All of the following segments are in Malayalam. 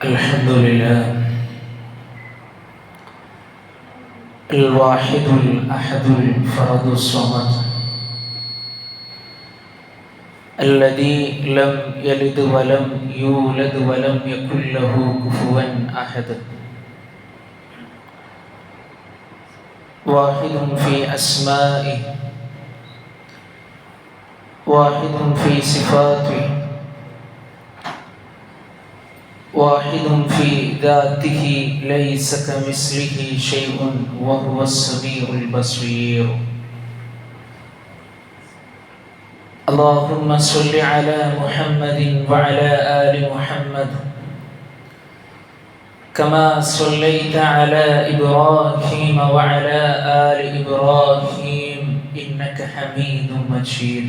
الحمد لله الواحد الأحد الفرد الصمد الذي لم يلد ولم يولد ولم يكن له كفوا أحد واحد في أسمائه واحد في صفاته واحد في ذاته ليس كمثله شيء وهو السميع البصير. اللهم صل على محمد وعلى آل محمد. كما صليت على إبراهيم وعلى آل إبراهيم إنك حميد مجيد.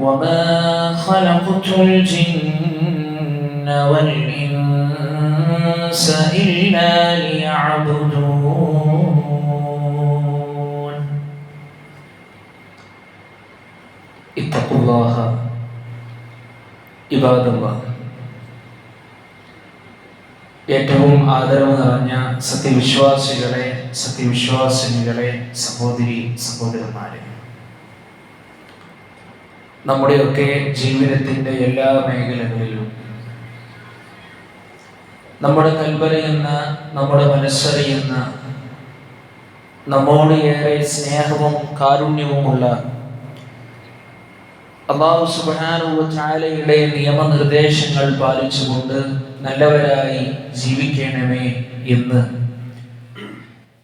وما خلقت الجن والإنس إلا ليعبدون اتقوا الله عباد الله ഏറ്റവും ആദരവ് നിറഞ്ഞ സത്യവിശ്വാസികളെ സത്യവിശ്വാസിനികളെ സഹോദരി സഹോദരന്മാരെ നമ്മുടെയൊക്കെ ജീവിതത്തിന്റെ എല്ലാ മേഖലകളിലും. നമ്മുടെ കൽപ്പനയെന്ന നമ്മുടെ മനസ്സറിയുന്ന നമ്മോട് ഏറെ സ്നേഹവും കാരുണ്യവുമുള്ള അള്ളാഹു സുബാനുവലയുടെ നിയമനിർദ്ദേശങ്ങൾ പാലിച്ചുകൊണ്ട് നല്ലവരായി ജീവിക്കണമേ എന്ന്.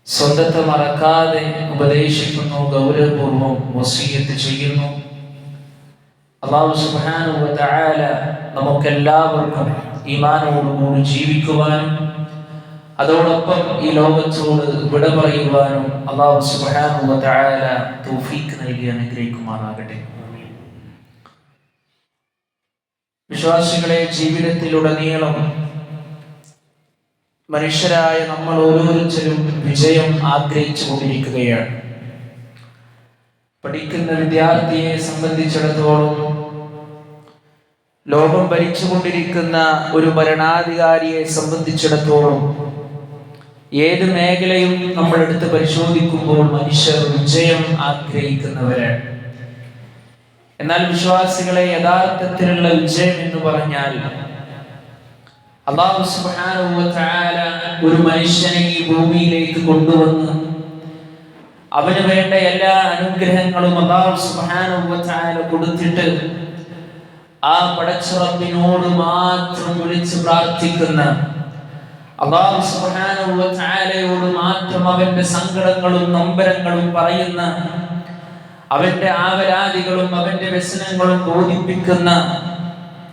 സ്വന്തത്തെ മറക്കാതെ ഉപദേശിക്കുന്നു ഗൗരവപൂർവം വസീയത്ത് ചെയ്യുന്നു. അള്ളാഹു സുബാനുവല നമുക്കെല്ലാവർക്കും ഈമാനോടുകൂടി ജീവിക്കുവാനും അതോടൊപ്പം ഈ ലോകത്തോട് വിട പറയുവാനും അള്ളാഹു സുബാനുവല തൗഫീക്ക് നൽകി അനുഗ്രഹിക്കുമാറാകട്ടെ. വിശ്വാസികളെ ജീവിതത്തിലുടനീളം മനുഷ്യരായ നമ്മൾ ഓരോരുത്തരും വിജയം ആഗ്രഹിച്ചു കൊണ്ടിരിക്കുകയാണ് പഠിക്കുന്ന വിദ്യാർത്ഥിയെ സംബന്ധിച്ചിടത്തോളം ലോകം ഭരിച്ചുകൊണ്ടിരിക്കുന്ന ഒരു ഭരണാധികാരിയെ സംബന്ധിച്ചിടത്തോളം ഏത് മേഖലയും നമ്മൾ എടുത്ത് പരിശോധിക്കുമ്പോൾ മനുഷ്യർ വിജയം ആഗ്രഹിക്കുന്നവരാണ്. എന്നാൽ വിശ്വാസികളെ യഥാർത്ഥത്തിലുള്ള വിജയം എന്ന് പറഞ്ഞാൽ അള്ളാഹു ഒരു മനുഷ്യനെ ഈ ഭൂമിയിലേക്ക് കൊണ്ടുവന്ന് അവന് വേണ്ട എല്ലാ അനുഗ്രഹങ്ങളും അള്ളാഹു സുബ്ഹാനഹു തആല കൊടുത്തിട്ട് ആ പടച്ചുറപ്പിനോട് മാത്രം വിളിച്ച് പ്രാർത്ഥിക്കുന്ന അള്ളാഹു സുബ്ഹാനഹു തആലയോട് മാത്രം അവന്റെ സങ്കടങ്ങളും നൊമ്പരങ്ങളും പറയുന്ന അവന്റെ ആവരാദികളും അവന്റെ വ്യസനങ്ങളും ബോധിപ്പിക്കുന്ന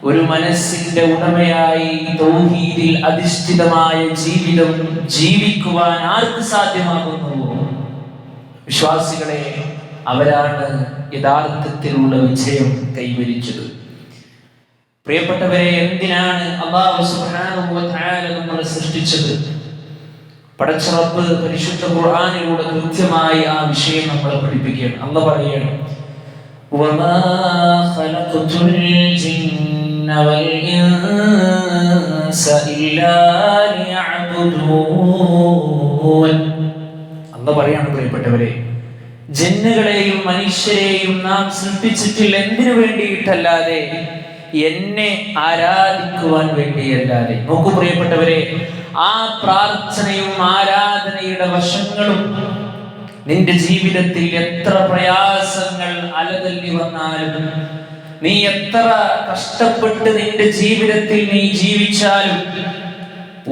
ഒരു മനസ്സിന്റെ ഉടമയായി തൗഹീദിൽ അധിഷ്ഠിതമായ ജീവിതം ജീവിക്കുവാൻ ആർക്ക് സാധ്യമാകുന്നുവോ? വിശ്വാസികളെ അവരാണ് യഥാർത്ഥത്തിലുള്ള വിജയം കൈവരിച്ചത് പ്രിയപ്പെട്ടവരെ എന്തിനാണ് അള്ളാഹു സുബ്ഹാനഹു വ തആല നമ്മളെ സൃഷ്ടിച്ചത് പടച്ചറപ്പ് പരിശുദ്ധ ഖുർആനിലൂടെ കൃത്യമായി ആ വിഷയം നമ്മളെ പഠിപ്പിക്കുകയാണ് അല്ല പറയാണ് وما خلقت الجن والإنس إلا ليعبدون അല്ല പറയാണ് പ്രിയപ്പെട്ടവരെ ജന്നുകളെയും മനുഷ്യരെയും നാം സൃഷ്ടിച്ചിട്ടില്ല എന്തിനു വേണ്ടിയിട്ടല്ലാതെ എന്നെ ആരാധിക്കുവാൻ വേണ്ടിയല്ലാതെ. നോക്കൂ പ്രിയപ്പെട്ടവരെ ആ പ്രാർത്ഥനയും ആരാധനയുടെ വശങ്ങളും നിന്റെ ജീവിതത്തിൽ എത്ര പ്രയാസങ്ങൾ അലതല്ലി വന്നാലും നീ എത്ര കഷ്ടപ്പെട്ട് നിന്റെ ജീവിതത്തിൽ നീ ജീവിച്ചാലും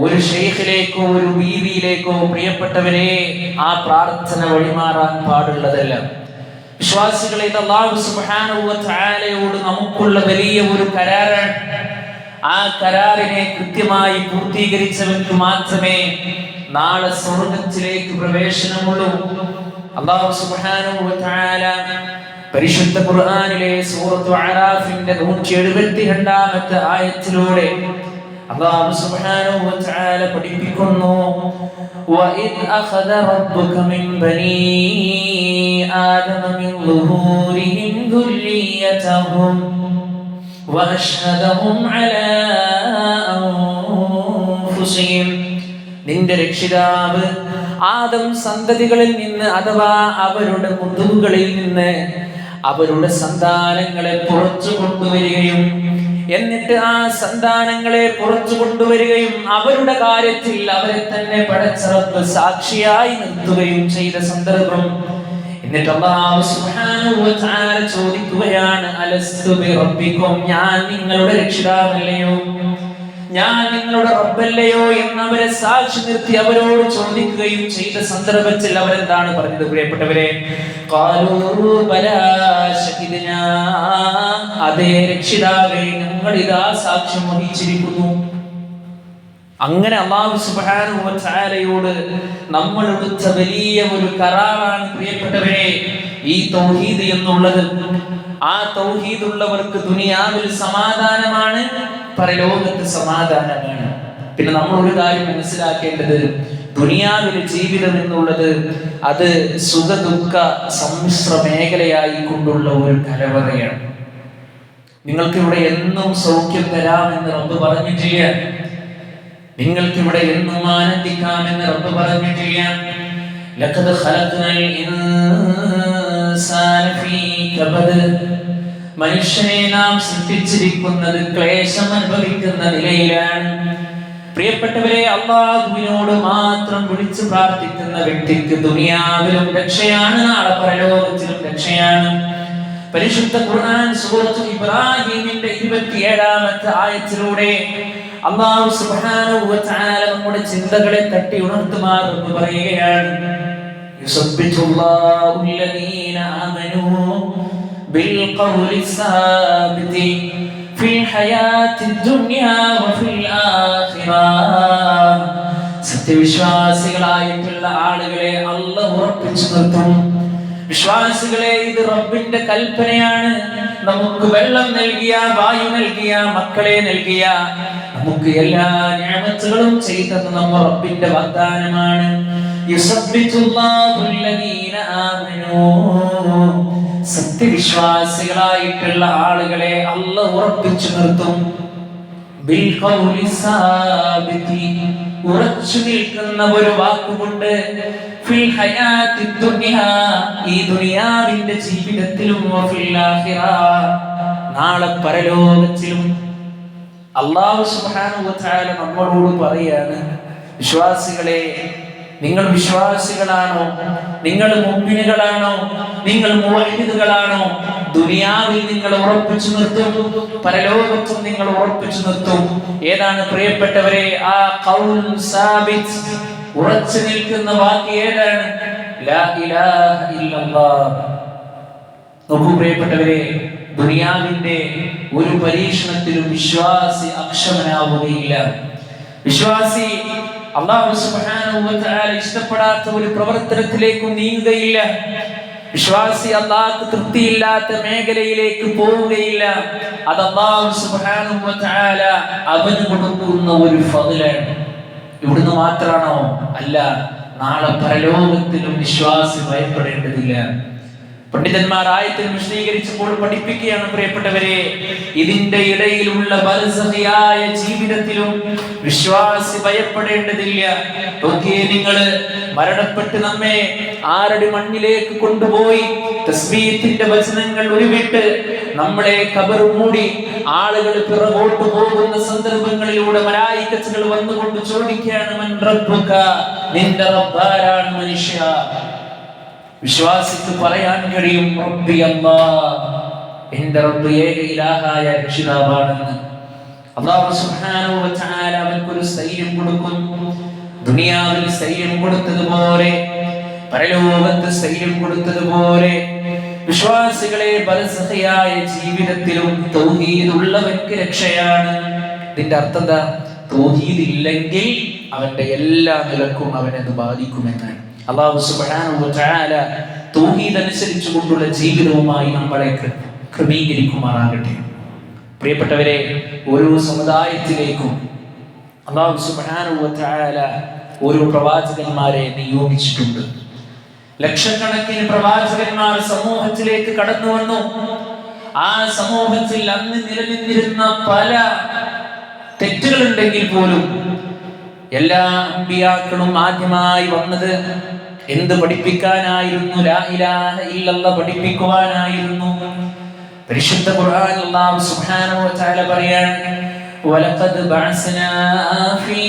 ഒരു ഷെയ്ഖിലേക്കോ ഒരു ബീവിയിലേക്കോ പ്രിയപ്പെട്ടവരെ ആ പ്രാർത്ഥന വഴിമാറാൻ പാടുള്ളതല്ല. വിശ്വാസികളെ സുബ്ഹാനഹു വ തആലയോട് നമുക്കുള്ള വലിയ ഒരു കരാറാണ്. ആ കരാറിനെ കൃത്യമായി പൂർത്തീകരിച്ചവർക്ക് മാത്രമേ നാളെ സ്വർഗത്തിലേക്ക് പ്രവേശനമുള്ളൂ. അള്ളാഹു തആല പരിശുദ്ധ ഖുർആനിലെ സൂറത്തു അറാഫിന്റെ നൂറ്റി എഴുപത്തി രണ്ടാമത്തെ ആയത്തിലൂടെ അള്ളാഹു സുബ്ഹാനഹു വ തആല പഠിപ്പിക്കുന്നു وَإِذْ أَخَذَ رَبُّكَ مِنْ بَنِي آدَمَ مِنْ ظُهُورِهِمْ ذُرِّيَّتَهُمْ وَأَشْهَدَهُمْ عَلَى أَنفُسِهِمْ നിന്റെ രക്ഷിതാവ് ആദം സന്തതികളിൽ നിന്ന് അഥവാ അവരുടെ മുതുകുകളിൽ നിന്ന് അവരുടെ സന്താനങ്ങളെ പുറത്തു കൊണ്ടുവരികയും എന്നിട്ട് ആ സന്താനങ്ങളെ പുറത്തു കൊണ്ടുവരികയും അവരുടെ കാര്യത്തിൽ അവരെ തന്നെ പടച്ചിറപ്പ് സാക്ഷിയായി നിർത്തുകയും ചെയ്ത സന്ദർഭം. എന്നിട്ട് സുബ്ഹാനഹു വ തആല ചോദിക്കുകയാണ് ബി ഞാൻ നിങ്ങളുടെ രക്ഷിതാവല്ലയോ? ഞാൻ നിങ്ങളുടെ റബ്ബല്ലയോ എന്ന് അവരെ സാക്ഷി നിർത്തി അവരോട് ചോദിക്കുകയും ചെയ്ത സന്ദർഭത്തിൽ അവരെന്താണ് പറഞ്ഞത്? പ്രിയപ്പെട്ടവരെ. അതേ രക്ഷിതാവേ ഞങ്ങൾ ഇതാ സാക്ഷ്യം വഹിച്ചിരിക്കുന്നു. അങ്ങനെ അള്ളാഹു തആലയോട് നമ്മൾ എടുത്ത വലിയ ഒരു കരാറാണ് പ്രിയപ്പെട്ടവരെ ഈ തൗഹീദ് എന്നുള്ളത്. ആ തൗഹീദ് ഉള്ളവർക്ക് ദുനിയാവിൽ സമാധാനമാണ് പരലോകത്ത് സമാധാനമാണ്. പിന്നെ നമ്മൾ ഒരു കാര്യം മനസ്സിലാക്കേണ്ടത് ദുനിയാവിലെ ജീവിതം എന്നുള്ളത് അത് സുഖ ദുഃഖ സമ്മിശ്ര മേഖലയായി കൊണ്ടുള്ള ഒരു കലവറയാണ്. നിങ്ങൾക്ക് ഇവിടെ എന്നും സൗഖ്യം തരാമെന്ന് റബ്ബ് പറഞ്ഞിട്ടില്ല. നിങ്ങൾക്ക് ഇവിടെ എന്നും ആനന്ദിക്കാമെന്ന് റബ്ബ് പറഞ്ഞിട്ടില്ല. ലഖദ് ഖലഖ്നൽ ഇൻസാന ഫീ കബദ് മനുഷ്യനെ നാം സൃഷ്ടിച്ചിരിക്കുന്നത് ക്ലേശം അനുഭവിക്കുന്ന നിലയിലാണ്. പ്രിയപ്പെട്ടവരെ അള്ളാഹുവിനോട് മാത്രം വിളിച്ചു പ്രാർത്ഥിക്കുന്ന വ്യക്തിക്ക് ദുനിയാവിലും രക്ഷയാണ് നാളെ പരലോകത്തിലും രക്ഷയാണ്. പരിശുദ്ധ ഖുർആൻ സൂറത്ത് ഇബ്രാഹിമിന്റെ ഇരുപത്തിയേഴാമത്തെ ആയത്തിലൂടെ അള്ളാഹു സുബ്ഹാനഹു വ തആല നമ്മുടെ ചിന്തകളെ തട്ടി ഉണർത്തുമാറെന്ന് പറയുകയാണ്. യുസബ്ബിഹുല്ലാഹു ലദീന ആമനൂ بالقول الثابت في الحياة الدنيا وفي الآخرة സത്യവിശ്വാസികളായിട്ടുള്ള ആളുകളെ അല്ല ഉറപ്പിച്ചു നിർത്തും വിശ്വാസികളെ ഇത് റബ്ബിന്റെ കൽപ്പനയാണ് നമുക്ക് വെള്ളം നൽകിയ വായു നൽകിയ മക്കളെ നൽകിയ നമുക്ക് എല്ലാ ഞാമത്തുകളും ചെയ്തത് നമ്മ റബ്ബിന്റെ വാഗ്ദാനമാണ് യുസബ്ബിതുല്ലാഹു الذين آمنوا സത്യവിശ്വാസികളായിട്ടുള്ള ആളുകളെ അല്ല ഉറപ്പിച്ചു നിർത്തും. ഉറച്ചു നിൽക്കുന്ന ഒരു വാക്കുകൊണ്ട് ജീവിതത്തിലും നാളെ പരലോകത്തിലും അള്ളാഹു നമ്മളോട് പറയാണ് വിശ്വാസികളെ നിങ്ങൾ വിശ്വാസികളാണോ? നിങ്ങൾ മുമ്പിനുകളാണോ നിങ്ങൾ മുവഹിദുകളാണോ? ദുനിയാവിൽ നിങ്ങൾ ഉറപ്പിച്ചു നിർത്തും പരലോകത്തും നിങ്ങൾ ഉറപ്പിച്ചു നിർത്തും. ഏതാണ് പ്രിയപ്പെട്ടവരെ? ആ കൗൽ സാബിത് ഉറച്ചു നിൽക്കുന്ന വാക്ക് ഏതാണ്? നോക്കൂ പ്രിയപ്പെട്ടവരെ ദുനിയാവിന്റെ ഒരു പരീക്ഷണത്തിലും വിശ്വാസി അക്ഷമനാവുകയില്ല. വിശ്വാസി അള്ളാഹു ഇഷ്ടപ്പെടാത്ത ഒരു പ്രവർത്തനത്തിലേക്ക് നീങ്ങുകയില്ല. വിശ്വാസി അള്ളാഹ്ക്ക് തൃപ്തിയില്ലാത്ത മേഖലയിലേക്ക് പോവുകയില്ല. അത് അള്ളാഹു അവന് കൊടുക്കുന്ന ഒരു ഫതിലാണ് ഇവിടുന്ന് മാത്രമാണോ? അല്ല നാളെ പരലോകത്തിലും വിശ്വാസി ഭയപ്പെടേണ്ടതില്ല. പണ്ഡിതന്മാർ ആയത്തിൽ വിശദീകരിച്ചപ്പോൾ പഠിപ്പിക്കുകയാണ് പ്രിയപ്പെട്ടവരെ ഇതിന്റെ ഇടയിലുള്ള ബലസഹയായ ജീവിതത്തിലും വിശ്വാസി ഭയപ്പെടേണ്ടതില്ല. നോക്കിയേ നിങ്ങൾ മരണപ്പെട്ട് നമ്മെ ആരടി മണ്ണിലേക്ക് കൊണ്ടുപോയി തസ്ബീത്തിന്റെ വചനങ്ങൾ ഉരുവിട്ട് നമ്മളെ കബർ മൂടി ആളുകൾ പിറകോട്ട് പോകുന്ന സന്ദർഭങ്ങളിലൂടെ മലായിക്കച്ചുകൾ വന്നുകൊണ്ട് ചോദിക്കുകയാണ് നിന്റെ റബ്ബാരാണ് മനുഷ്യ? വിശ്വാസിക്ക് പറയാൻ കഴിയും റബ്ബി അല്ലാ എന്റെ റബ്ബ് ഏക ഇലാഹായ രക്ഷിതാവാണെന്ന്. അള്ളാഹു സുബ്ഹാനഹു വ തആല അവൻക്കൊരു സ്ഥൈര്യം കൊടുക്കും. ദുനിയാവിൽ സ്ഥൈര്യം കൊടുത്തതുപോലെ പരലോകത്ത് സ്ഥൈര്യം കൊടുത്തതുപോലെ വിശ്വാസികളെ ബലസഹയായ ജീവിതത്തിലും തൗഹീദുള്ളവർക്ക് രക്ഷയാണ്. ഇതിന്റെ അർത്ഥം എന്താ? തൗഹീദ് ഇല്ലെങ്കിൽ അവന്റെ എല്ലാ നിലക്കും അവനത് ബാധിക്കുമെന്നാണ്. അള്ളാഹു സുബ്ഹാനഹു തൂഹീതനുസരിച്ചു കൊണ്ടുള്ള ജീവിതവുമായി നമ്മളെ ക്ര- ക്രമീകരിക്കുമാറാകട്ടെ. പ്രിയപ്പെട്ടവരെ ഓരോ സമുദായത്തിലേക്കും അള്ളാഹു തആല ഓരോ പ്രവാചകന്മാരെ നിയോഗിച്ചിട്ടുണ്ട്. ലക്ഷക്കണക്കിന് പ്രവാചകന്മാർ സമൂഹത്തിലേക്ക് കടന്നു വന്നു. ആ സമൂഹത്തിൽ അന്ന് നിലനിന്നിരുന്ന പല തെറ്റുകളുണ്ടെങ്കിൽ പോലും എല്ലാ അമ്പിയാക്കളും ആദ്യമായി വന്നത് എന്ത് പഠിപ്പിക്കാനായിരുന്നു? ലാ ഇലാഹ പഠിപ്പിക്കുവാനായിരുന്നു. പരിശുദ്ധ ഖുർആൻ അല്ലാഹു സുബ്ഹാനഹു വലഖദ് ബഅസ്നാ ഫീ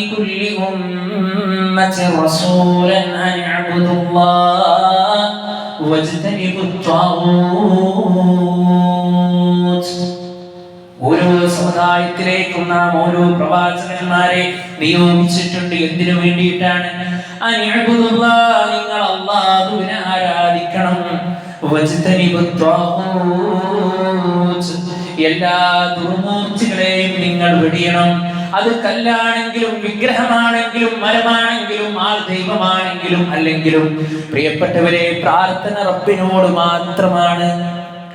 റസൂലൻ അബ്ദുല്ലാഹ് സമുദായത്തിലേക്കും നാം ഓരോ പ്രവാചകന്മാരെ നിയോഗിച്ചിട്ടുണ്ട്. എന്തിനു വേണ്ടിയിട്ടാണ്? നിങ്ങൾ അള്ളാഹുവിനെ ആരാധിക്കണം. എല്ലാ ദുർമൂർത്തികളെയും നിങ്ങൾ വെടിയണം. അത് കല്ലാണെങ്കിലും വിഗ്രഹമാണെങ്കിലും മരമാണെങ്കിലും ആൾ ദൈവമാണെങ്കിലും അല്ലെങ്കിലും പ്രിയപ്പെട്ടവരെ പ്രാർത്ഥന റബ്ബിനോട് മാത്രമാണ്.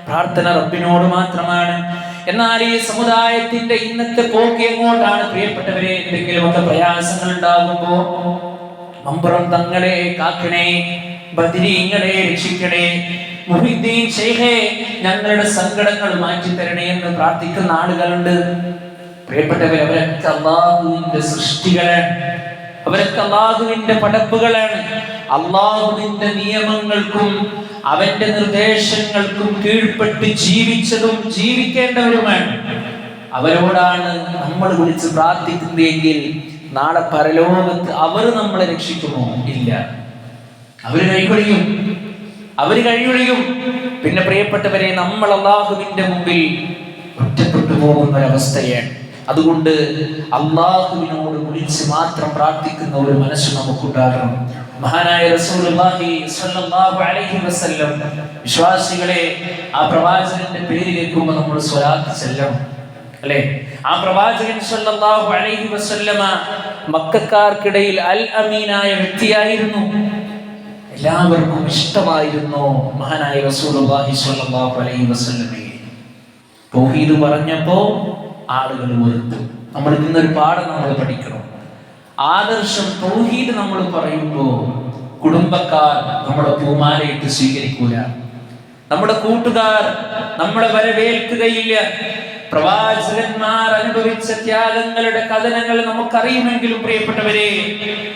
പ്രാർത്ഥന റബ്ബിനോട് മാത്രമാണ്. എന്നാൽ ഈ സമുദായത്തിന്റെ ഇന്നത്തെ പോക്ക് എങ്ങോട്ടാണ് പ്രിയപ്പെട്ടവരെ? എന്തെങ്കിലുമൊക്കെ പ്രയാസങ്ങൾ ഉണ്ടാകുമ്പോ മമ്പുറം തങ്ങളെ കാക്കണേ ബദിരീങ്ങളെ രക്ഷിക്കണേ മുഹിദ്ദീൻ ഷെയ്ഖേ ഞങ്ങളുടെ സങ്കടങ്ങൾ മാറ്റി തരണേ എന്ന് പ്രാർത്ഥിക്കുന്ന ആളുകളുണ്ട്. പ്രിയപ്പെട്ടവരെ അവരൊക്കെ അള്ളാഹുവിന്റെ സൃഷ്ടികളാണ്. അവരൊക്കെ അള്ളാഹുവിന്റെ പടപ്പുകളാണ്. അള്ളാഹുവിന്റെ നിയമങ്ങൾക്കും അവന്റെ നിർദ്ദേശങ്ങൾക്കും കീഴ്പ്പെട്ട് ജീവിച്ചതും ജീവിക്കേണ്ടവരുമാണ്. അവരോടാണ് നമ്മൾ വിളിച്ച് പ്രാർത്ഥിക്കുന്നതെങ്കിൽ നാളെ പരലോകത്ത് അവർ നമ്മളെ രക്ഷിക്കുമോ? ഇല്ല. അവർ കൈകൊഴിയും അവർ കഴിയൊഴിയും പിന്നെ പ്രിയപ്പെട്ടവരെ നമ്മൾ അള്ളാഹുവിന്റെ മുമ്പിൽ ഒറ്റപ്പെട്ടു പോകുന്ന ഒരവസ്ഥയാണ് അതുകൊണ്ട് അള്ളാഹുവിനോട് വിളിച്ച് മാത്രം പ്രാർത്ഥിക്കുന്ന ഒരു മനസ്സ് നമുക്കുണ്ടാകണം. മഹാനായ റസൂലുള്ളാഹി സ്വല്ലല്ലാഹു അലൈഹി വസല്ലം വിശ്വാസികളെ ആ പ്രവാചകന്റെ പേര് കേൾക്കുമ്പോൾ നമ്മൾ സ്വലാത്ത് ചെല്ലണം അല്ലേ? ആ പ്രവാചകൻ സ്വല്ലല്ലാഹു അലൈഹി വസല്ലമ മക്കക്കാർക്കിടയിൽ അൽ അമീനായ വ്യക്തിയായിരുന്നു. എല്ലാവർക്കും ഇഷ്ടമായിരുന്നു മഹാനായ റസൂലുള്ളാഹി സ്വല്ലല്ലാഹു അലൈഹി ആളുകൾ വെറുത്തു. നമ്മൾ ഇന്നൊരു പാഠം നമ്മൾ പഠിക്കണം. ആദർശം തൗഹീദ് നമ്മൾ പറയുമ്പോൾ കുടുംബക്കാർ നമ്മുടെ പൂമാലയിട്ട് സ്വീകരിക്കൂല. നമ്മുടെ കൂട്ടുകാർ നമ്മളെ വരവേൽക്കുകയില്ല. പ്രവാചകന്മാർ അനുഭവിച്ച ത്യാഗങ്ങളുടെ കഥനങ്ങൾ നമുക്കറിയുമെങ്കിലും പ്രിയപ്പെട്ടവരെ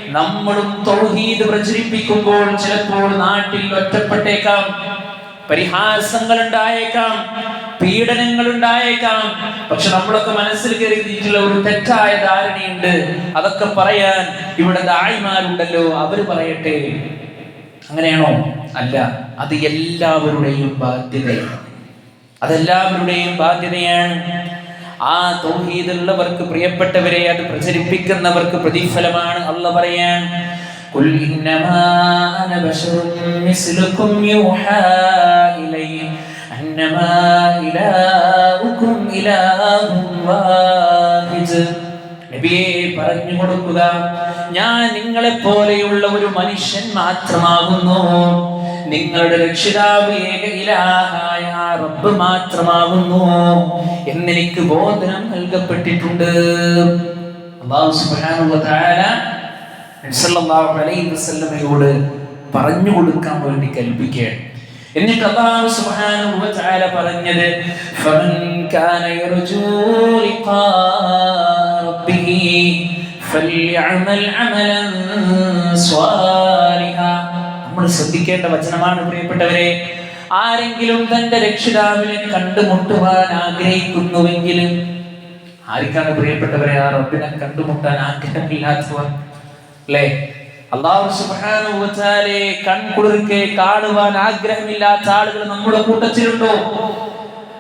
നമ്മളും തൗഹീദ് പ്രചരിപ്പിക്കുമ്പോൾ ചിലപ്പോൾ നാട്ടിൽ ഒറ്റപ്പെട്ടേക്കാം. പരിഹാസങ്ങൾ ഉണ്ടായേക്കാം പീഡനങ്ങൾ ഉണ്ടായേക്കാം പക്ഷെ നമ്മളൊക്കെ മനസ്സിൽ കരുതിയിട്ടുള്ള ഒരു തെറ്റായ ധാരണയുണ്ട്. അതൊക്കെ പറയാൻ ഇവിടെ ദായിമാരുണ്ടല്ലോ അവർ പറയട്ടെ. അങ്ങനെയാണോ? അല്ല അത് എല്ലാവരുടെയും ബാധ്യതയാണ്. അതെല്ലാവരുടെയും ബാധ്യതയാണ്. ആ തൗഹീദുള്ളവർക്ക് പ്രിയപ്പെട്ടവരെ അത് പ്രചരിപ്പിക്കുന്നവർക്ക് പ്രതിഫലമാണ് അള്ള പറയാൻ. قل إنما أنا بشر مثلكم يوحى إلي أنما إلهكم إله واحد നബിയെ പറഞ്ഞു കൊടുക്കുക ഞാൻ നിങ്ങളെ പോലെയുള്ള ഒരു മനുഷ്യൻ മാത്രമാകുന്നു നിങ്ങളുടെ രക്ഷിതാവ് ഏക ഇലാഹായ റബ്ബ് മാത്രമാകുന്നു എന്നെനിക്ക് ബോധനം നൽകപ്പെട്ടിട്ടുണ്ട് അല്ലാഹു സുബ്ഹാനഹു വ തആല നബി സല്ലല്ലാഹു അലൈഹി വസല്ലമയോട് പറഞ്ഞു കൊടുക്കാൻ വേണ്ടി കൽപ്പിക്കുകയാണ്. എന്നിട്ട് അല്ലാഹു സുബ്ഹാനഹു വ തആല ഫമൻ കാന യർജു ലിഖാ റബ്ബിഹി ഫൽയഅമൽ അമലൻ സ്വാലിഹ. നമ്മൾ ശ്രദ്ധിക്കേണ്ട വചനമാണ് പ്രിയപ്പെട്ടവരെ ആരെങ്കിലും തന്റെ രക്ഷിതാവിനെ കണ്ടുമുട്ടുവാൻ ആഗ്രഹിക്കുന്നുവെങ്കിൽ ആർക്കാണ് പ്രിയപ്പെട്ടവരെ ആ റബ്ബിനെ കണ്ടുമുട്ടാൻ ആഗ്രഹമില്ലാത്തവർ? അല്ലേ അള്ളാഹു തആലയെ കൺകുളിർക്കെ കാണുവാൻ ആഗ്രഹമില്ലാത്ത ആളുകൾ നമ്മുടെ കൂട്ടത്തിലുണ്ടോ?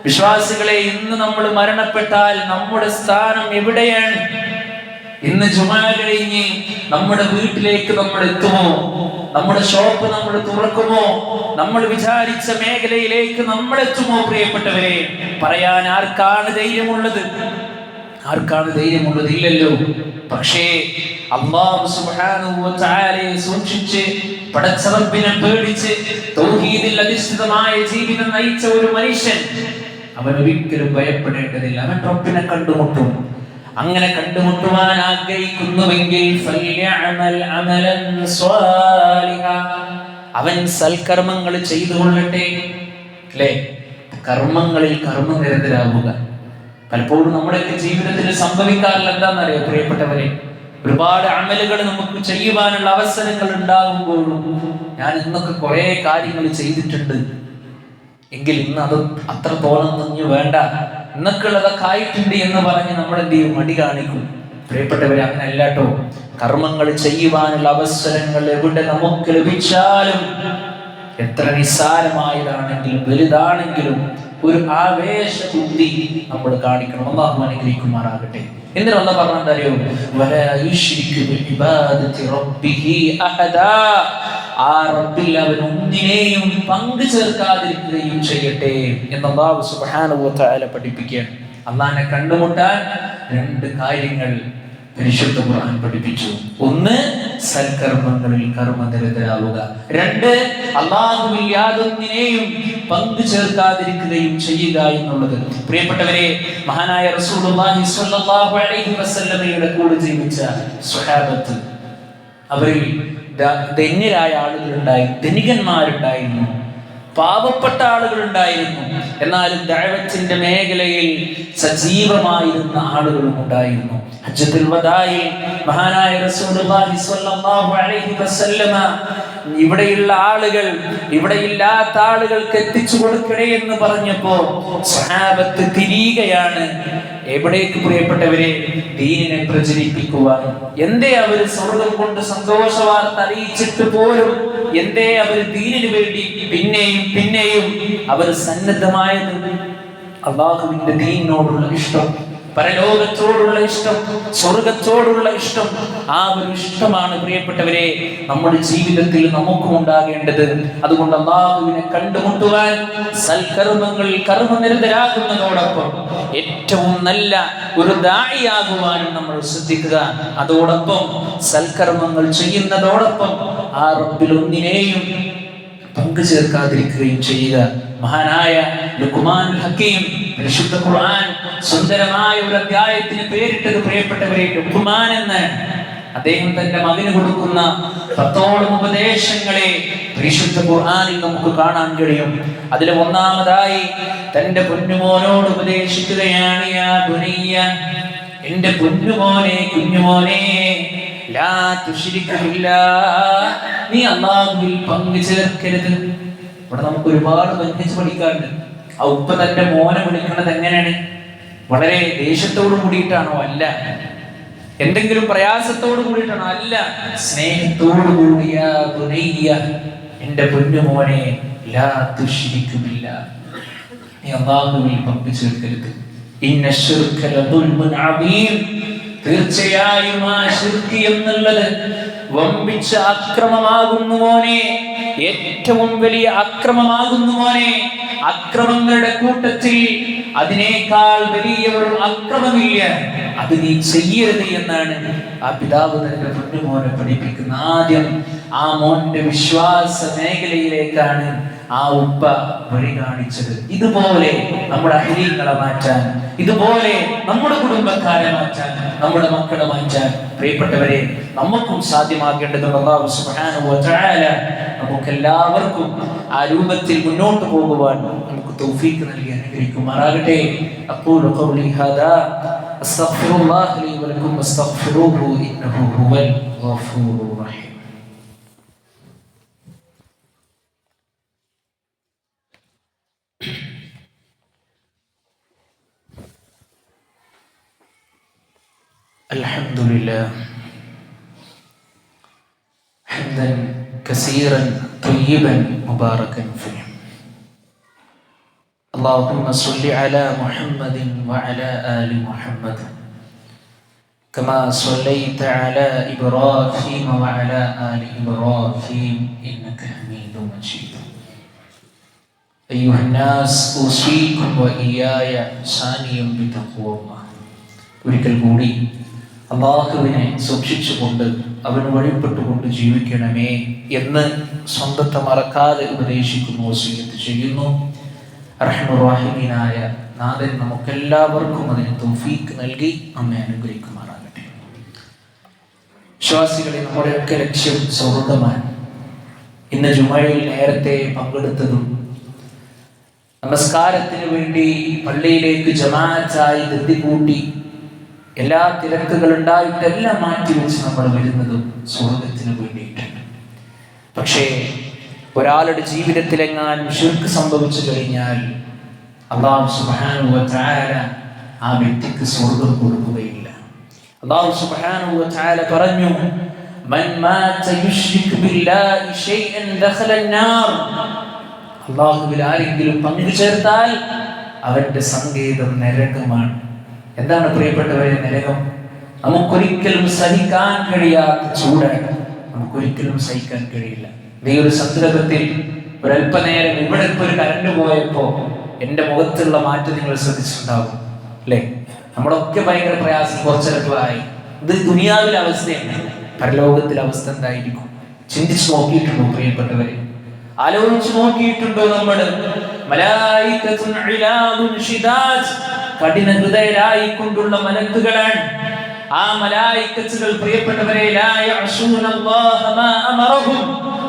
വിശ്വാസികളെ ഇന്ന് നമ്മൾ മരണപ്പെട്ടാൽ നമ്മുടെ സ്ഥാനം എവിടെയാണ്? ഇന്ന് ജുമാ കഴിഞ്ഞ് നമ്മുടെ വീട്ടിലേക്ക് നമ്മൾ എത്തുമോ? നമ്മുടെ ഷോപ്പ് നമ്മൾ തുറക്കുമോ? നമ്മൾ വിചാരിച്ച മേഖലയിലേക്ക് നമ്മൾ എത്തുമോ പ്രിയപ്പെട്ടവരെ? പറയാൻ ആർക്കാണ് ധൈര്യമുള്ളത്? ആർക്കാണ് ധൈര്യമുള്ളത്? ഇല്ലല്ലോ. പക്ഷേ അള്ളാഹു സുബ്ഹാനഹു വ തആലയെ സൂക്ഷിച്ച് പടച്ചറപ്പിനെ പേടിച്ച് തൗഹീദിൽ അധിഷ്ഠിതമായ ജീവിതം നയിച്ച ഒരു മനുഷ്യൻ അവൻ ഒരിക്കലും ഭയപ്പെടേണ്ടതില്ല. അവൻ റബ്ബിനെ കണ്ടുമുട്ടും. അങ്ങനെ കണ്ടുമുട്ടുവാൻ ആഗ്രഹിക്കുന്നുവെങ്കിൽ. അവൻ സൽക്കർമ്മങ്ങൾ ചെയ്തു കൊള്ളട്ടെ അല്ലേ? കർമ്മങ്ങളിൽ കർമ്മനിരതരാവുക പലപ്പോഴും നമ്മുടെയൊക്കെ ജീവിതത്തിൽ സംഭവിക്കാറില്ല എന്താണെന്നറിയോ പ്രിയപ്പെട്ടവരെ? ഒരുപാട് അമലുകൾ നമുക്ക് ചെയ്യുവാനുള്ള അവസരങ്ങൾ ഉണ്ടാകുമ്പോഴും ഞാൻ ഇന്നൊക്കെ കുറെ കാര്യങ്ങൾ ചെയ്തിട്ടുണ്ട്. എങ്കിൽ ഇന്ന് അത് അത്രത്തോളം നിന്നു വേണ്ട. ഇന്നൊക്കെയുള്ളതൊക്കെ ആയിട്ടുണ്ട് എന്ന് പറഞ്ഞ് നമ്മൾ എന്ത് ചെയ്യും? മടി കാണിക്കും. പ്രിയപ്പെട്ടവരെ അങ്ങനെ അല്ലാട്ടോ. കർമ്മങ്ങൾ ചെയ്യുവാനുള്ള അവസരങ്ങൾ എവിടെ നമുക്ക് ലഭിച്ചാലും എത്ര നിസ്സാരമായതാണെങ്കിലും വലുതാണെങ്കിലും ഒരു ആവേശ ബുദ്ധി നമ്മൾ കാണിക്കണം. അള്ളാഹു അനുഗ്രഹിക്കുമാറാകട്ടെ. പങ്കു ചെയ്യട്ടെ എന്ന് അള്ളാഹു പഠിപ്പിക്കുകയാണ്. കണ്ടുമുട്ടാൻ രണ്ട് കാര്യങ്ങൾ ഖുർആൻ പഠിപ്പിച്ചു. ഒന്ന് സൽക്കർമ്മങ്ങളിൽ കർമ്മനിരതരാവുക. രണ്ട് അള്ളാഹുവിൽ യാതൊന്നിനെയും പങ്കു ചേർക്കാതിരിക്കുകയും ചെയ്യുക എന്നുള്ളത്. പ്രിയപ്പെട്ടവരെ മഹാനായ റസൂലുള്ളാഹി സ്വല്ലല്ലാഹു അലൈഹി കൂടെ ജീവിച്ച സ്വഹാബത്ത് അവരിൽ ധന്യരായ ആളുകളുണ്ടായി ധനികന്മാരുണ്ടായിരുന്നു. പാവപ്പെട്ട ആളുകൾ ഉണ്ടായിരുന്നു എന്നാലും ദഅവത്തിന്റെ മേഖലയിൽ സജീവമായിരുന്ന ആളുകളും ഉണ്ടായിരുന്നു. ഹജ്ജത്തുൽ മഹാനായ റസൂലുള്ളാഹി സ്വല്ലല്ലാഹു അലൈഹി വസല്ലമ ഇവിടെയുള്ള ആളുകൾ ഇവിടെ ഇല്ലാത്ത ആളുകൾക്ക് എത്തിച്ചു കൊടുക്കണേ എന്ന് പറഞ്ഞപ്പോ സഹാബത്ത് തിരിയുകയാണ് എവിടേക്ക് പ്രിയപ്പെട്ടവരെ ദീനിനെ പ്രചരിപ്പിക്കുവാൻ? എന്തേ അവർ സ്വർഗം കൊണ്ട് സന്തോഷ വാർത്ത അറിയിച്ചിട്ട് പോലും എന്തേ അവർ ദീനിനു വേണ്ടി പിന്നെയും പിന്നെയും അവർ സന്നദ്ധമായത്? അള്ളാഹുവിന്റെ ദീനിനോടുള്ള ഇഷ്ടം. പരലോകത്തോടുള്ള ഇഷ്ടം സ്വർഗത്തോടുള്ള ഇഷ്ടം ആ ഒരു ഇഷ്ടമാണ് പ്രിയപ്പെട്ടവരെ നമ്മുടെ ജീവിതത്തിൽ നമുക്കും ഉണ്ടാകേണ്ടത്. അതുകൊണ്ട് അള്ളാഹുവിനെ കണ്ടുമുട്ടുവാൻ സൽക്കർമ്മങ്ങളിൽ കർമ്മനിരതരാകുന്നതോടൊപ്പം ഏറ്റവും നല്ല ഒരു ദായിയാകുവാനും നമ്മൾ ശ്രദ്ധിക്കുക. അതോടൊപ്പം സൽക്കർമ്മങ്ങൾ ചെയ്യുന്നതോടൊപ്പം ആ റബ്ബിൽ ഒന്നിനെയും പങ്കു ചെയ്യുക. മഹാനായ ലുക്മാൻ ഹക്കീം പരിശുദ്ധ ഖുർആൻ സുന്ദരമായ ഒരു അധ്യായത്തിന് പേരിട്ടത് പ്രിയപ്പെട്ടവരെ ലുക്മാൻ എന്ന് അദ്ദേഹം തന്റെ മകന് കൊടുക്കുന്ന പത്തോളം ഉപദേശങ്ങളെ പരിശുദ്ധ ഖുർആനിൽ നമുക്ക് കാണാൻ കഴിയും. അതിൽ ഒന്നാമതായി തന്റെ പൊന്നുമോനോട് ഉപദേശിക്കുകയാണ് യാ ദുനിയ എന്റെ പൊന്നുമോനെ കുഞ്ഞുമോനെ ലാ തുശ്രിക ബില്ലാ നീ അള്ളാഹുവിൽ പങ്കു ചേർക്കരുത് ഇവിടെ നമുക്ക് ഒരുപാട് ബന്ധിച്ച് പഠിക്കാറുണ്ട് ആ ഉപ്പ തന്റെ മോനെ വിളിക്കുന്നത് എങ്ങനെയാണ്? വളരെ ദേഷ്യത്തോട് കൂടിയിട്ടാണോ അല്ല? എന്തെങ്കിലും പ്രയാസത്തോട് കൂടിയിട്ടാണോ അല്ല? സ്നേഹത്തോട് കൂടിയ തുനയ്യ എന്റെ പൊന്നുമോനെ ലാ അദീം. തീർച്ചയായും ആ ശുദ്ധി എന്നുള്ളത് വമ്പിച്ച അക്രമമാകുന്നു മോനെ. ഏറ്റവും വലിയ അക്രമമാകുന്നു മോനെ. അക്രമങ്ങളുടെ കൂട്ടത്തിൽ അതിനേക്കാൾ വലിയ ഒരു അക്രമമില്ല. അത് നീ ചെയ്യരുത് എന്നാണ് ആ പിതാവ് തന്റെ പൊന്നുമോനെ പഠിപ്പിക്കുന്ന ആദ്യം ആ മോന്റെ വിശ്വാസ മേഖലയിലേക്കാണ് ആ ഉപ്പ വഴി കാണിച്ചത്. ഇതുപോലെ നമ്മുടെ അഹിലീങ്ങളെ മാറ്റാൻ ഇതുപോലെ നമ്മുടെ കുടുംബക്കാരെ മാറ്റാൻ നമ്മുടെ മക്കളെ മാറ്റാൻ പ്രിയപ്പെട്ടവരെ നമുക്കും സാധ്യമാക്കേണ്ടത് അല്ലാഹു സുബ്ഹാനഹു വ തആല നമുക്കെല്ലാവർക്കും ആ രൂപത്തിൽ മുന്നോട്ട് പോകുവാൻ നമുക്ക് തൗഫീക്ക് നൽകി അനുഗ്രഹിക്കുമാറാകട്ടെ. അഖൂലു ഖൗലി ഹാദാ അസ്തഗ്ഫിറുല്ലാഹി ലി വലക്കും അസ്തഗ്ഫിറൂഹു ഇന്നഹു ഹുവൽ ഗഫൂറുർ റഹീം. الحمد لله حمدا كثيرا طيبا مباركا فيه اللهم صل على محمد وعلى ال محمد كما صليت على إبراهيم وعلى آل إبراهيم إنك حميد مجيد أيها الناس أوصيكم وإياي ثانيا بتقوى الله ഒരിക്കൽ കൂടി അള്ളാഹുവിനെ സൂക്ഷിച്ചുകൊണ്ട് അവന് വഴിപ്പെട്ടുകൊണ്ട് ജീവിക്കണമേ എന്ന് സ്വന്തത്തെ മറക്കാതെ ഉപദേശിക്കുന്നു സ്വീകരിച്ച് ചെയ്യുന്നു. റഹ്മുറാഹിമീനായ നാഥൻ നമുക്കെല്ലാവർക്കും അതിന് തൗഫീക്ക് നൽകി നമ്മെ അനുഗ്രഹിക്കുമാറാകട്ടെ. വിശ്വാസികളെ നമ്മുടെയൊക്കെ ലക്ഷ്യം സൗഹൃദമാണ് ഇന്ന് ജുമഴയിൽ നേരത്തെ പങ്കെടുത്തതും നമസ്കാരത്തിന് വേണ്ടി പള്ളിയിലേക്ക് ജമാഅത്തായി കൂട്ടി എല്ലാ തിരക്കുകളുണ്ടായിട്ടെല്ലാം മാറ്റി വെച്ച് നമ്മൾ വരുന്നതും സ്വർഗത്തിന് വേണ്ടിയിട്ടുണ്ട്. പക്ഷേ ഒരാളുടെ ജീവിതത്തിലെങ്ങാൻ ഷിർക്ക് സംഭവിച്ചു കഴിഞ്ഞാൽ അള്ളാഹു സുബാനുവാര ആ വ്യക്തിക്ക് സ്വർഗം കൊടുക്കുകയില്ല. അള്ളാഹു സുബാനുവാര പറഞ്ഞു അള്ളാഹുവിൽ ആരെങ്കിലും പങ്കുചേർത്താൽ അവന്റെ സങ്കേതം നരകമാണ്. എന്താണ് പ്രിയപ്പെട്ടവരെ നരകം നമുക്കൊരിക്കലും സഹിക്കാൻ കഴിയാത്ത ചൂടാണ്. നമുക്കൊരിക്കലും സഹിക്കാൻ കഴിയില്ല. നീ ഒരു സന്ദർഭത്തിൽ ഒരല്പനേരം ഇവിടെ ഇപ്പോൾ ഒരു കരണ്ട് പോയപ്പോ എന്റെ മുഖത്തുള്ള മാറ്റം നിങ്ങൾ ശ്രദ്ധിച്ചിട്ടുണ്ടാവും അല്ലേ? നമ്മളൊക്കെ ഭയങ്കര പ്രയാസം കുറച്ചെടുപ്പായി ഇത് ദുനിയാവിലെ അവസ്ഥയാണ് പരലോകത്തിലെ അവസ്ഥ എന്തായിരിക്കും? ചിന്തിച്ചു നോക്കിയിട്ടുണ്ടോ പ്രിയപ്പെട്ടവരെ? ആലോചിച്ചു നോക്കിയിട്ടുണ്ടോ നമ്മൾ കഠിന ഹൃദയരായിക്കൊണ്ടുള്ള മലക്കുകളാണ്. ആ മലായിക്കച്ചുകൾ പ്രിയപ്പെട്ടവരെ ലാ യഅസൂന അല്ലാഹ മാ അമറഹും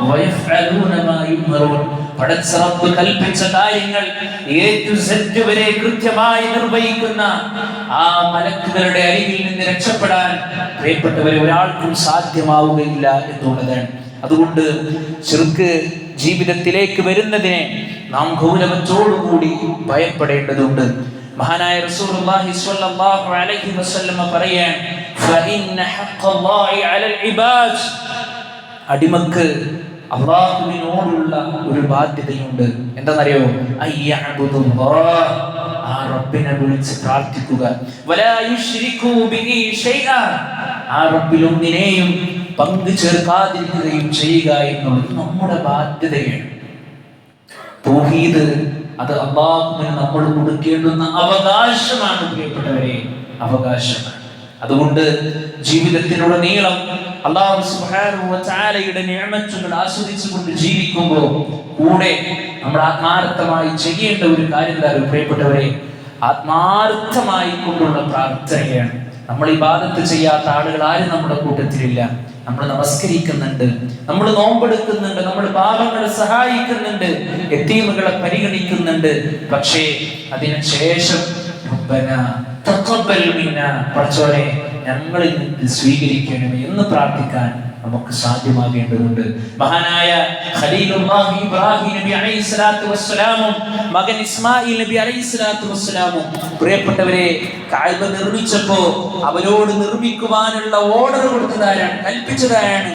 വയഫ്അലൂന മാ യുമറൂൻ. പടച്ച റബ്ബ് കൽപ്പിച്ച കാര്യങ്ങൾ വരെ കൃത്യമായി നിർവഹിക്കുന്ന ആ മലക്കുകളുടെ അരികിൽ നിന്ന് രക്ഷപ്പെടാൻ പ്രിയപ്പെട്ടവരെ ഒരാൾക്കും സാധ്യമാവുകയില്ല എന്നുള്ളതാണ്. അതുകൊണ്ട് ചെറുക്ക് ജീവിതത്തിലേക്ക് വരുന്നതിനെ നാം ഗൗരവത്തോടുകൂടി ഭയപ്പെടേണ്ടതുണ്ട്. മഹാനായ റസൂലുള്ളാഹി സ്വല്ലല്ലാഹു അലൈഹി വസല്ലമ പറയാൻ ഫഇന്ന ഹഖല്ലാഹി അലൽ ഇബാദ് അടിമക്ക് അള്ളാഹുവിനോടുള്ള ഒരു ബാധ്യതയുണ്ട്. എന്താണെന്നറിയോ ആ റബ്ബിനെ വിളിച്ച് പ്രാർത്ഥിക്കുക. ആ റബ്ബിൽ ഒന്നിനെയും പങ്കു ചേർക്കാതിരിക്കുകയും ചെയ്യുക എന്നുള്ളത് നമ്മുടെ ബാധ്യതയാണ്. തൗഹീദ് അത് അള്ളാഹുവിന് നമ്മൾ കൊടുക്കേണ്ടുന്ന അവകാശമാണ് പ്രിയപ്പെട്ടവരെ അവകാശമാണ്. അതുകൊണ്ട് ജീവിതത്തിലുടനീളം അള്ളാഹു തആലയുടെ നിഅമത്തുകൾ ആസ്വദിച്ചുകൊണ്ട് ജീവിക്കുമ്പോൾ കൂടെ നമ്മൾ ആത്മാർത്ഥമായി ചെയ്യേണ്ട ഒരു കാര്യം എന്തായാലും പ്രിയപ്പെട്ടവരെ? ആത്മാർത്ഥമായി കൊണ്ടുള്ള പ്രാർത്ഥനയാണ്. നമ്മൾ ഈ ബാധത്ത് ചെയ്യാത്ത ആളുകൾ ആരും നമ്മുടെ കൂട്ടത്തിലില്ല. നമ്മൾ നമസ്കരിക്കുന്നുണ്ട് നമ്മൾ നോമ്പെടുക്കുന്നുണ്ട് നമ്മൾ പാപങ്ങളെ സഹായിക്കുന്നുണ്ട് എത്തീമുകളെ പരിഗണിക്കുന്നുണ്ട്. പക്ഷേ അതിനുശേഷം പടച്ചോനെ നിന്ന് സ്വീകരിക്കണമേ എന്ന് പ്രാർത്ഥിക്കാൻ നമുക്ക് സാധ്യമാകേണ്ടതുണ്ട്. മഹാനായ ഖലീലുല്ലാഹി ഇബ്രാഹിം നബി മകൻ ഇസ്മായിൽ നബി പ്രിയപ്പെട്ടവരെ കാഴ്ച നിർമ്മിച്ചപ്പോ അവരോട് നിർമ്മിക്കുവാനുള്ള ഓർഡർ കൊടുത്തതാരാണ് കൽപ്പിച്ചതാരാണ്?